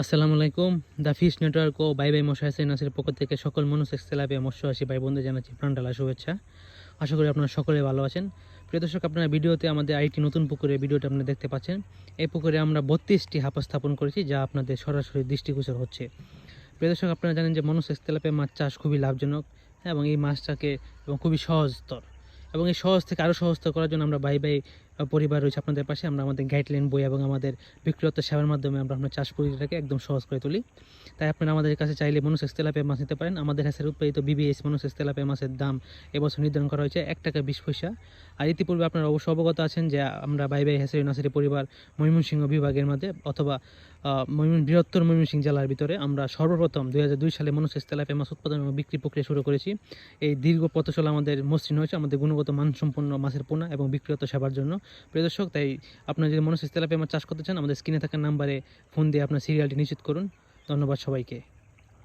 আসসালামু আলাইকুম। The fish network ও বাই বাই মশা হাসান নাসের পক্ষ থেকে সকল মনুষ মৎস্য মৎস্যবাসী ভাই বোনদের জানাচ্ছি প্রাণডালা শুভেচ্ছা। আশা করি আপনারা সকলে ভালো আছেন। প্রিয় দর্শক, আপনারা ভিডিওতে আমাদের আরেকটি নতুন পুকুরে ভিডিওটা আপনারা দেখতে পাচ্ছেন। এই পুকুরে আমরা বত্রিশটি হাপা স্থাপন করেছি, যা আপনাদের সরাসরি দৃষ্টিগোচর হচ্ছে। প্রিয় দর্শক, আপনারা জানেন যে মনুষ তেলাপিয়া মাছ চাষ খুবই লাভজনক এবং এই মাছটাকে এবং খুবই সহজতর। এবং এই সহজ থেকে আরও সহজতর করার জন্য আমরা বাই বাই পরিবার রয়েছে আপনাদের পাশে, আমরা আমাদের গাইডলাইন বই এবং আমাদের বিক্রিয়ত সেবার মাধ্যমে আমরা আপনার চাষ প্রক্রিয়াটাকে একদম সহজ করে তুলি। তাই আপনারা আমাদের কাছে চাইলে মনুষ তেলাপিয়া মাছ নিতে পারেন। আমাদের হাসের উৎপাদিত বিবিএস মনুষ তেলাপিয়া মাছের দাম এবছর নির্ধারণ করা হয়েছে এক টাকা বিশ পয়সা। আর ইতিপূর্বে আপনারা অবশ্য অবগত আছেন যে আমরা বাই বাই হাসের, নাসেরি পরিবার ময়মনসিংহ বিভাগের মধ্যে অথবা ময়মন, বৃহত্তর ময়মনসিংহ জেলার ভিতরে আমরা সর্বপ্রথম দুই হাজার দুই সালে মনুষ তেলাপিয়া মাছ উৎপাদন এবং বিক্রি প্রক্রিয়া শুরু করেছি। এই দীর্ঘ পথচলা আমাদের মসৃণ হয়েছে। আমাদের গুণগত মানসম্পন্ন মাছের পোনা এবং বিক্রিয়ত সেবার জন্য। প্রিয় দর্শক, তাই আপনার যদি মনুষ্য তেলাপিয়া মাছ চাষ করতে চান, আমাদের স্ক্রিনে থাকা নাম্বারে ফোন দিয়ে আপনার সিরিয়ালটি নিশ্চিত করুন। ধন্যবাদ সবাইকে।